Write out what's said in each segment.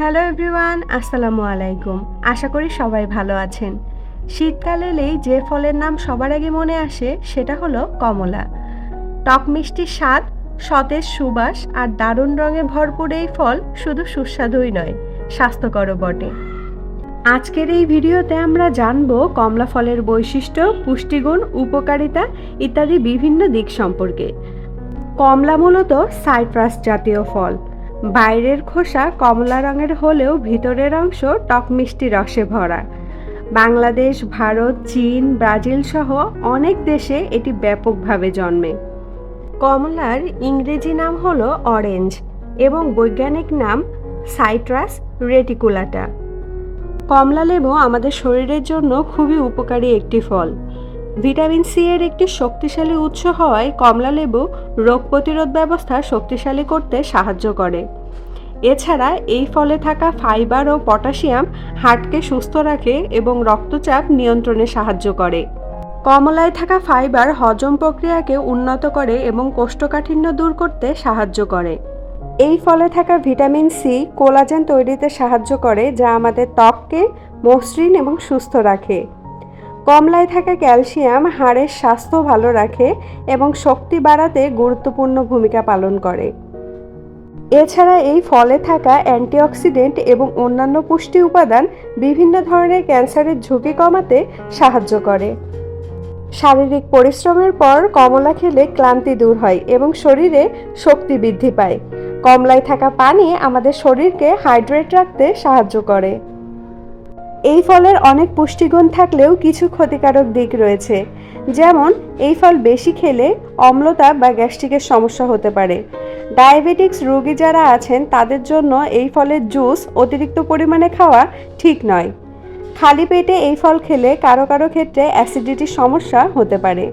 Hello everyone, আসসালামু আলাইকুম। আশা করি সবাই ভালো আছেন। শীতকাল এলেই যে ফলের নাম সবার আগে মনে আসে, সেটা হলো কমলা। টক মিষ্টি স্বাদ, সতেজ সুবাস আর দারুণ রঙে ভরপুর এই ফল শুধু সুস্বাদুই নয়, স্বাস্থ্যকরও বটে। আজকের এই ভিডিওতে আমরা জানব কমলা ফলের বৈশিষ্ট্য, পুষ্টিগুণ, উপকারিতা ইত্যাদি বিভিন্ন দিক সম্পর্কে। কমলা মূলত সাইট্রাস জাতীয় ফল। বাইরের খোসা কমলা রঙের হলেও ভিতরের অংশ টক মিষ্টি রসে ভরা। বাংলাদেশ, ভারত, চীন, ব্রাজিল সহ অনেক দেশে এটি ব্যাপকভাবে জন্মে। কমলার ইংরেজি নাম হলো অরেঞ্জ এবং বৈজ্ঞানিক নাম সাইট্রাস রেটিকুলাটা। কমলা লেবু আমাদের শরীরের জন্য খুবই উপকারী একটি ফল। ভিটামিন সি এর একটি শক্তিশালী উৎস হওয়ায় কমলা লেবু রোগ প্রতিরোধ ব্যবস্থা শক্তিশালী করতে সাহায্য করে। এছাড়া এই ফলে থাকা ফাইবার ও পটাশিয়াম হার্টকে সুস্থ রাখে এবং রক্তচাপ নিয়ন্ত্রণে সাহায্য করে। কমলায় থাকা ফাইবার হজম প্রক্রিয়াকে উন্নত করে এবং কোষ্ঠকাঠিন্য দূর করতে সাহায্য করে। এই ফলে থাকা ভিটামিন সি কোলাজেন তৈরিতে সাহায্য করে, যা আমাদের ত্বককে মসৃণ এবং সুস্থ রাখে। কমলায় থাকা ক্যালসিয়াম হাড়ের স্বাস্থ্য ভালো রাখে এবং শক্তি বাড়াতে গুরুত্বপূর্ণ ভূমিকা পালন করে। এছাড়া এই ফলে থাকা অ্যান্টিঅক্সিডেন্ট এবং অন্যান্য পুষ্টি উপাদান বিভিন্ন ধরনের ক্যান্সারের ঝুঁকি কমাতে সাহায্য করে। শারীরিক পরিশ্রমের পর কমলা খেলে ক্লান্তি দূর হয় এবং শরীরে শক্তি বৃদ্ধি পায়। কমলায় থাকা পানি আমাদের শরীরকে হাইড্রেট রাখতে সাহায্য করে। এই ফলের অনেক পুষ্টিগুণ থাকলেও কিছু ক্ষতিকারক দিক রয়েছে। যেমন, এই ফল বেশি খেলে অম্লতা বা গ্যাস্ট্রিকের সমস্যা হতে পারে। ডায়াবেটিক্স রোগী যারা আছেন, তাদের জন্য এই ফলের জুস অতিরিক্ত পরিমাণে খাওয়া ঠিক নয়। খালি পেটে এই ফল খেলে কারও কারও ক্ষেত্রে অ্যাসিডিটির সমস্যা হতে পারে।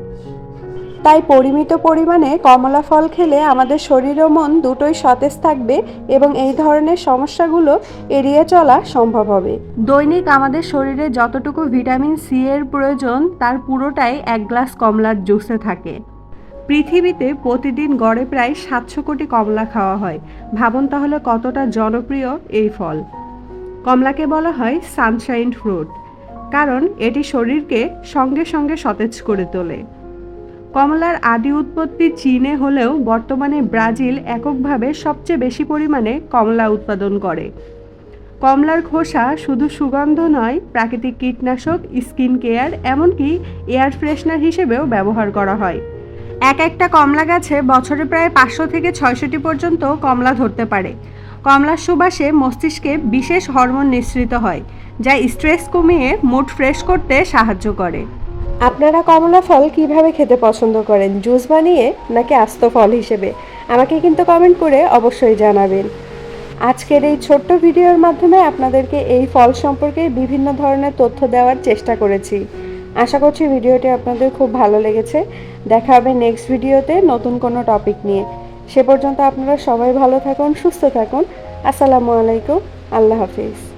তাই পরিমিত পরিমাণে কমলা ফল খেলে আমাদের শরীর ও মন দুটোই সতেজ থাকবে এবং এই ধরনের সমস্যাগুলো এড়িয়ে চলা সম্ভব হবে। দৈনিক আমাদের শরীরে যতটুকু ভিটামিন সি এর প্রয়োজন, তার পুরোটাই এক গ্লাস কমলার জুসে থাকে। পৃথিবীতে প্রতিদিন গড়ে প্রায় সাতশো কোটি কমলা খাওয়া হয়। ভাবুন তাহলে কতটা জনপ্রিয় এই ফল। কমলাকে বলা হয় সানশাইন ফ্রুট, কারণ এটি শরীরকে সঙ্গে সঙ্গে সতেজ করে তোলে। কমলার আদি উৎপত্তি চীনে হলেও বর্তমানে ব্রাজিল এককভাবে সবচেয়ে বেশি পরিমাণে কমলা উৎপাদন করে। কমলার খোসা শুধু সুগন্ধ নয়, প্রাকৃতিক কীটনাশক, স্কিন কেয়ার, এমনকি এয়ার ফ্রেশনার হিসেবেও ব্যবহার করা হয়। এক একটা কমলা গাছে বছরে প্রায় পাঁচশো থেকে ছয়শটি পর্যন্ত কমলা ধরতে পারে। কমলার সুবাসে মস্তিষ্কে বিশেষ হরমোন নিঃসৃত হয়, যা স্ট্রেস কমিয়ে মুড ফ্রেশ করতে সাহায্য করে। আপনারা কমলা ফল কীভাবে খেতে পছন্দ করেন? জুস বানিয়ে নাকি আস্ত ফল হিসেবে? আমাকে কিন্তু কমেন্ট করে অবশ্যই জানাবেন। আজকের এই ছোট্ট ভিডিওর মাধ্যমে আপনাদেরকে এই ফল সম্পর্কে বিভিন্ন ধরনের তথ্য দেওয়ার চেষ্টা করেছি। আশা করছি ভিডিওটি আপনাদের খুব ভালো লেগেছে। দেখা হবে নেক্সট ভিডিওতে নতুন কোনো টপিক নিয়ে। সে পর্যন্ত আপনারা সবাই ভালো থাকুন, সুস্থ থাকুন। আসসালামু আলাইকুম। আল্লাহ হাফিজ।